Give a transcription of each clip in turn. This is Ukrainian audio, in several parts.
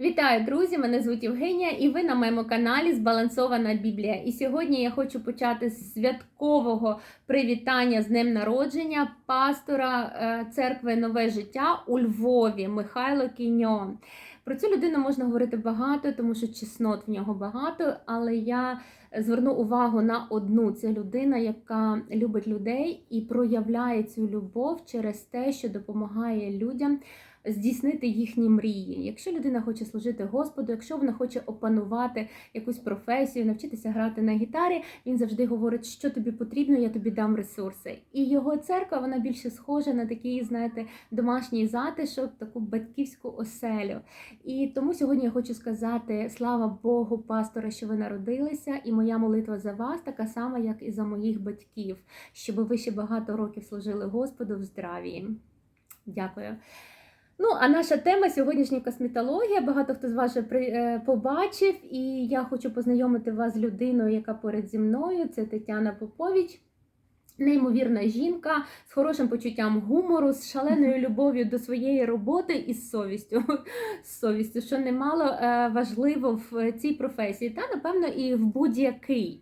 Вітаю, друзі! Мене звуть Євгенія, і ви на моєму каналі Збалансована Біблія. І сьогодні я хочу почати з святкового привітання з днем народження пастора е, церкви Нове життя у Львові Михайло Кіньо. Про цю людину можна говорити багато, тому що чеснот в нього багато, але я зверну увагу на одну це людина, яка любить людей і проявляє цю любов через те, що допомагає людям здійснити їхні мрії. Якщо людина хоче служити Господу, якщо вона хоче опанувати якусь професію, навчитися грати на гітарі, він завжди говорить, що тобі потрібно, я тобі дам ресурси. І його церква вона більше схожа на такий, знаєте, домашній затишок, таку батьківську оселю. І тому сьогодні я хочу сказати: слава Богу, пастора, що ви народилися, і моя молитва за вас така сама, як і за моїх батьків, щоб ви ще багато років служили Господу в здравії. Дякую. Ну, а наша тема сьогоднішня косметологія. Багато хто з вас вже при- е, побачив, і я хочу познайомити вас з людиною, яка поряд зі мною. Це Тетяна Попович. Неймовірна жінка з хорошим почуттям гумору, з шаленою любов'ю до своєї роботи і з совістю, з совістю, що немало е, важливо в цій професії, та напевно і в будь-який.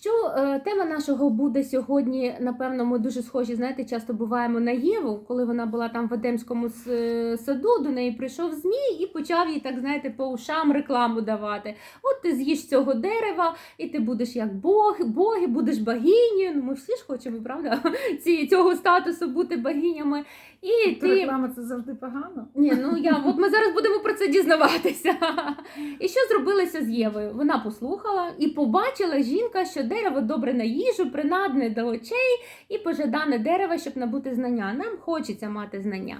Що е, тема нашого буде сьогодні? Напевно, ми дуже схожі. Знаєте, часто буваємо на Єву, коли вона була там в Едемському е, саду. До неї прийшов змій і почав їй так, знаєте, по ушам рекламу давати. От ти з'їш цього дерева, і ти будеш як Бог, боги, будеш богинею. Ну ми всі ж хочемо, правда, ці, цього статусу бути богинями. І Тобто ти реклама це завжди погано. ні, ну я от ми зараз будемо про це дізнаватися. І що зробилося з Євою? Вона послухала і побачила жінка, що дерево добре на їжу, принадне до очей і пожадане дерево, щоб набути знання. Нам хочеться мати знання.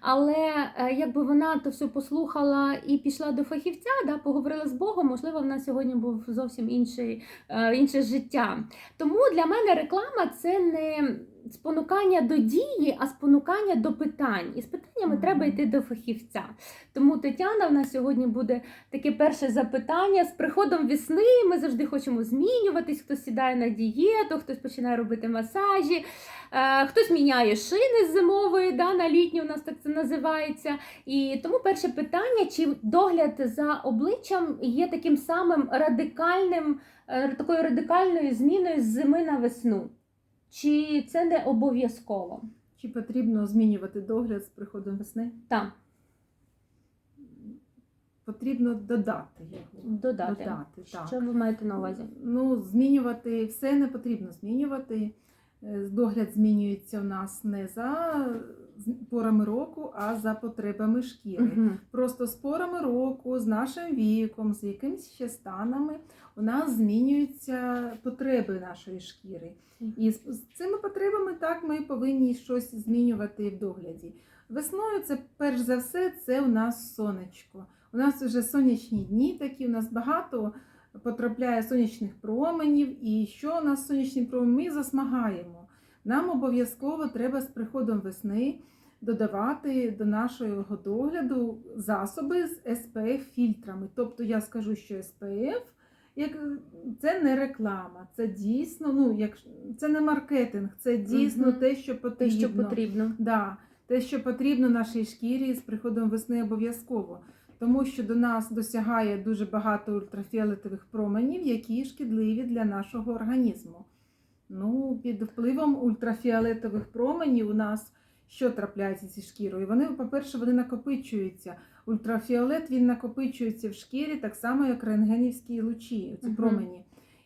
Але е, якби вона то все послухала і пішла до фахівця, да, поговорила з Богом, можливо, в нас сьогодні був зовсім інший, е, інше життя. Тому для мене реклама це не спонукання до дії, а спонукання до питань. І з питаннями треба йти до фахівця. Тому Тетяна в нас сьогодні буде таке перше запитання. З приходом весни ми завжди хочемо змінюватись. Хтось сідає на дієту, хтось починає робити масажі, е, хтось міняє шини з зимової да, на літню, у нас так це називається. І тому перше питання: чи догляд за обличчям є таким самим радикальним, е, такою радикальною зміною з зими на весну? Чи це не обов'язково? Чи потрібно змінювати догляд з приходом весни? Так, Потрібно додати його. додати. Додати, так. Що ви маєте на увазі? Ну, змінювати все не потрібно змінювати. Е, Догляд змінюється у нас не за порами року, а за потребами шкіри. Мгм. Просто з порами року, з нашим віком, з якимись ще станами у нас змінюються потреби нашої шкіри. І з, з цими потребами так ми повинні щось змінювати в догляді. Весною це перш за все це у нас сонечко. У нас вже сонячні дні такі, у нас багато потрапляє сонячних променів, і що у нас сонячні промені? Ми засмагаємо. Нам обов'язково треба з приходом весни додавати до нашого догляду засоби з SPF-фільтрами. Тобто я скажу, що SPF як, це не реклама, це дійсно, ну, як, це не маркетинг, це дійсно Мгм. те, що Те, що потрібно. Да, те, що потрібно нашій шкірі з приходом весни обов'язково. Тому що до нас досягає дуже багато ультрафіолетових променів, які шкідливі для нашого організму. Ну, під впливом ультрафіолетових променів у нас що трапляється зі шкірою? Вони, по-перше, вони накопичуються. Ультрафіолет він накопичується в шкірі так само, як рентгенівські лучі, ці промені.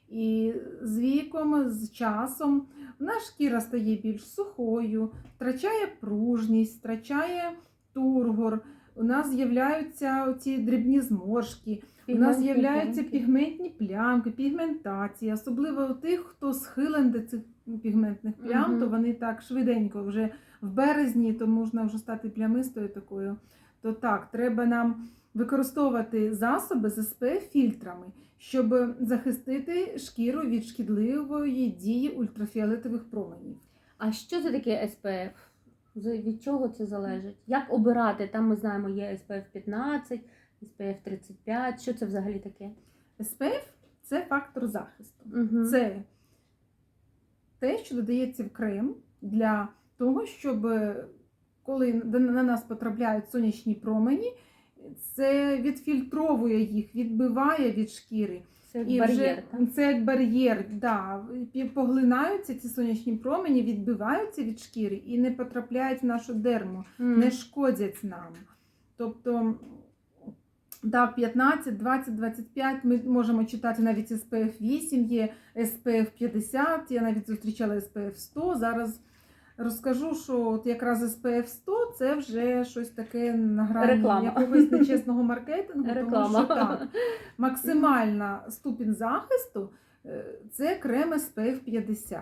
І з віком, з часом, в нас шкіра стає більш сухою, втрачає пружність, втрачає тургор. У нас з'являються ці дрібні зморшки, у нас з'являються пігментні плямки, пігментація. Особливо у тих, хто схилен до цих пігментних плям, Мгм. то вони так швиденько вже в березні, то можна вже стати плямистою такою. То так, треба нам використовувати засоби з SPF-фільтрами, щоб захистити шкіру від шкідливої дії ультрафіолетових променів. А що це таке SPF? Від чого це залежить? Як обирати? Там ми знаємо, є SPF 15, SPF 35. Що це взагалі таке? SPF – це фактор захисту. Угу. Це те, що додається в крем для того, щоб коли на нас потрапляють сонячні промені, Це відфільтровує їх, відбиває від шкіри. Це І бар'єр, вже так? це як бар'єр, да. Поглинаються ці сонячні промені, відбиваються від шкіри і не потрапляють в нашу дерму, Мгм. не шкодять нам. Тобто, да, 15, 20, 25 ми можемо читати навіть SPF 8, є SPF 50, я навіть зустрічала SPF 100. Зараз розкажу, що от якраз SPF 100 це вже щось таке на грані Реклама. якогось нечесного маркетингу. Тому що так, максимальна ступінь захисту е, це крем SPF 50.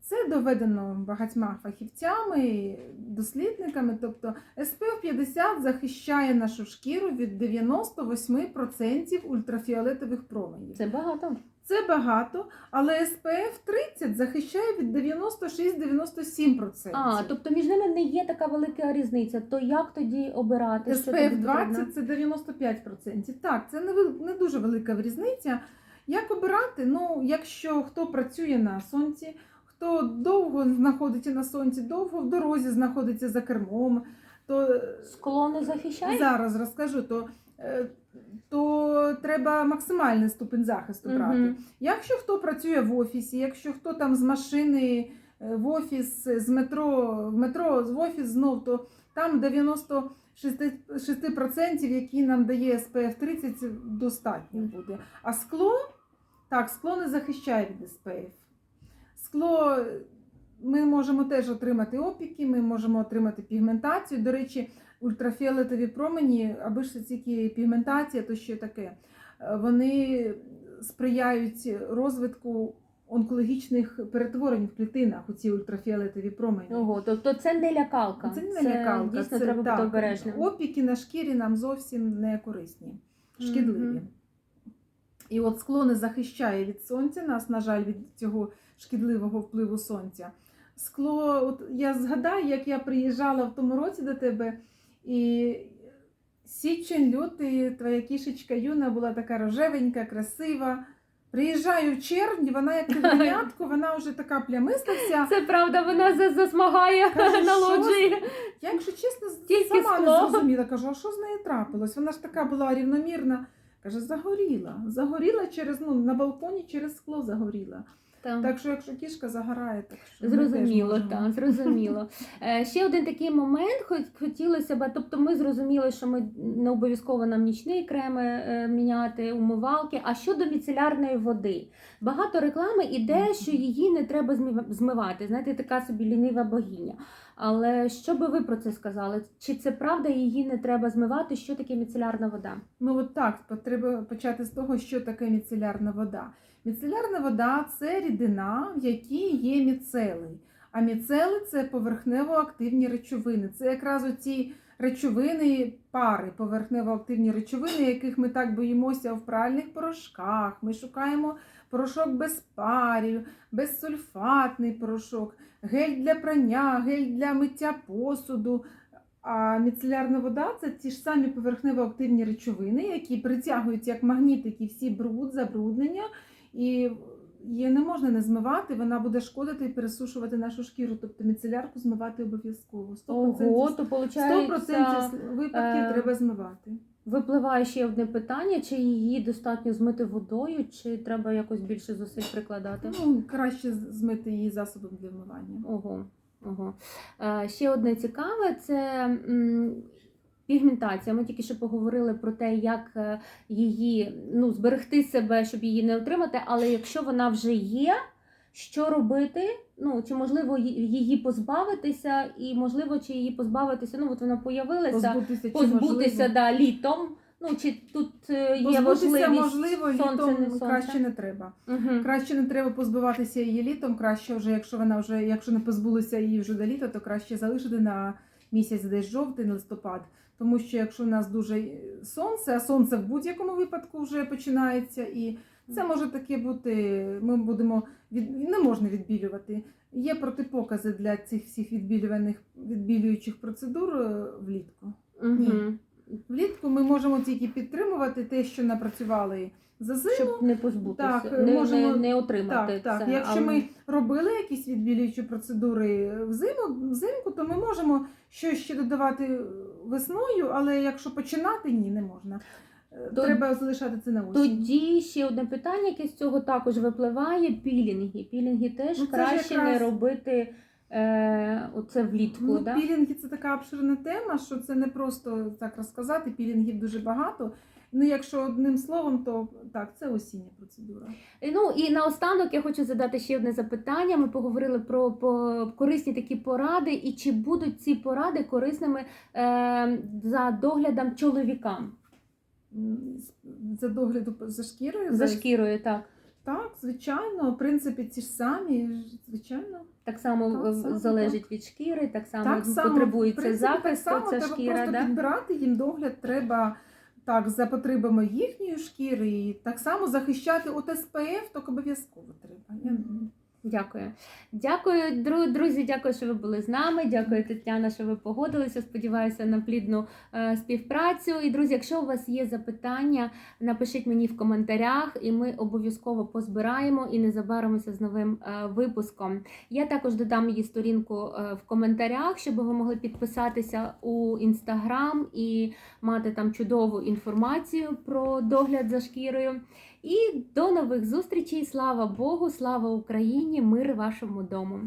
Це доведено багатьма фахівцями, дослідниками. Тобто SPF 50 захищає нашу шкіру від 98% ультрафіолетових променів. Це багато. Це багато, але SPF 30 захищає від 96-97%. А, тобто між ними не є така велика різниця. То як тоді обирати? SPF потрібно? 20 це 95%. Так, це не, не дуже велика різниця. Як обирати? Ну, якщо хто працює на сонці, хто довго знаходиться на сонці, довго в дорозі знаходиться за кермом, то е, Скло не захищає? зараз розкажу, то, то треба максимальний ступень захисту брати. Мгм. Якщо хто працює в офісі, якщо хто там з машини е, в офіс, з метро, в метро в офіс знов, то там 96% які нам дає SPF 30, достатньо буде. А скло, так, скло не захищає від SPF. Скло е, ми можемо теж отримати опіки, ми можемо отримати пігментацію. До речі, ультрафіолетові промені, аби ж це тільки пігментація, то що таке. Е, Вони сприяють розвитку онкологічних перетворень в клітинах у ці ультрафіолетові промені. Ого, тобто це не лякалка. Це не лякалка, Дійсно це треба бути обережним. Опіки на шкірі нам зовсім не корисні, шкідливі. Мгм. І от скло не захищає від сонця, нас, на жаль, від цього шкідливого впливу сонця. Скло, от я згадаю, як я приїжджала в тому році до тебе, і січень, лютий, твоя кішечка юна була така рожевенька, красива. Приїжджаю в червні, вона як квітнятко, вона вже така плямиста вся. Це правда, вона засмагає Каже, на що. Я, якщо чесно, Тільки сама скло. не зрозуміла. Кажу, а що з нею трапилось? Вона ж така була рівномірна. Каже, загоріла. Загоріла через, ну, на балконі через скло загоріла. Так. Так що, якщо кішка загорає, так що Зрозуміло, так, зрозуміло. Е, Ще один такий момент, хоч хотілося б, тобто ми зрозуміли, що ми не обов'язково нам нічний креми е, міняти, умивалки. А щодо міцелярної води, багато реклами іде, що її не треба змивати. Знаєте, така собі лінива богиня. Але що би ви про це сказали? Чи це правда, її не треба змивати? Що таке міцелярна вода? Ну от так, треба почати з того, що таке міцелярна вода. Міцелярна вода це рідина, в якій є міцели. А міцели це поверхнево-активні речовини. Це якраз оці речовини, пари, поверхнево-активні речовини, яких ми так боїмося в пральних порошках. Ми шукаємо порошок без парів, безсульфатний порошок, гель для прання, гель для миття посуду. А міцелярна вода це ті ж самі поверхнево-активні речовини, які притягують як магнітики всі бруд, забруднення, і її не можна не змивати, вона буде шкодити і пересушувати нашу шкіру. Тобто міцелярку змивати обов'язково. 100%, Ого, то 100% випадків е, треба змивати. Випливає ще одне питання: чи її достатньо змити водою, чи треба якось більше зусиль прикладати? Ну, краще змити її засобом для вмивання. Ого, ого. Е, ще одне цікаве це пігментація. Ми тільки що поговорили про те, як е, її ну, зберегти себе, щоб її не отримати. Але якщо вона вже є, що робити? Ну, чи можливо її позбавитися, і можливо, чи її позбавитися? Ну, от вона появилася, Позбутися, позбутися да, літом. Ну, чи тут е, є Позбутися, можливо, сонце, літом не сонце? краще не треба. Угу. Краще не треба позбиватися її літом. Краще вже, якщо вона вже, якщо не позбулися її вже до літа, то краще залишити на місяць десь жовтень, листопад. Тому що якщо у нас дуже сонце, а сонце в будь-якому випадку вже починається, і це може таке бути. Ми будемо від не можна відбілювати. Є протипокази для цих всіх відбілюваних відбілюючих процедур е, влітку. Угу. Влітку ми можемо тільки підтримувати те, що напрацювали за зиму. Щоб не позбутися, Так, не, можемо- не, не отримати Так, так. це. Якщо але- ми робили якісь відбілюючі процедури взиму, взимку, то ми можемо щось ще додавати весною, але якщо починати, ні, не можна. Е, То- Треба залишати це на осінь. Тоді ще одне питання, яке з цього також випливає: пілінги. Пілінги теж Ну, краще не робити е, оце влітку. Ну, да? Пілінги це така обширна тема, що це не просто так розказати. Пілінгів дуже багато. Ну, якщо одним словом, то так, це осіння процедура. Ну і наостанок я хочу задати ще одне запитання. Ми поговорили про, по корисні такі поради, і чи будуть ці поради корисними е, за доглядом чоловікам За догляду за шкірою. за шкірою? Так. Так, звичайно, в принципі, ті ж самі, звичайно. Так само Так е, само, залежить від шкіри, так само, так само потребується захист, так само, ця треба шкіра. просто Да? підбирати їм догляд, треба так, за потребами їхньої шкіри, і так само захищати от СПФ, так обов'язково треба. Я- Мгм. Дякую. Дякую, друзі. Дякую, що ви були з нами. Дякую, Тетяна, що ви погодилися. Сподіваюся на плідну е, співпрацю. І друзі, якщо у вас є запитання, напишіть мені в коментарях, і ми обов'язково позбираємо і не забаримося з новим е, випуском. Я також додам її сторінку е, в коментарях, щоб ви могли підписатися у інстаграм і мати там чудову інформацію про догляд за шкірою. І до нових зустрічей. Слава Богу, слава Україні, мир вашому дому.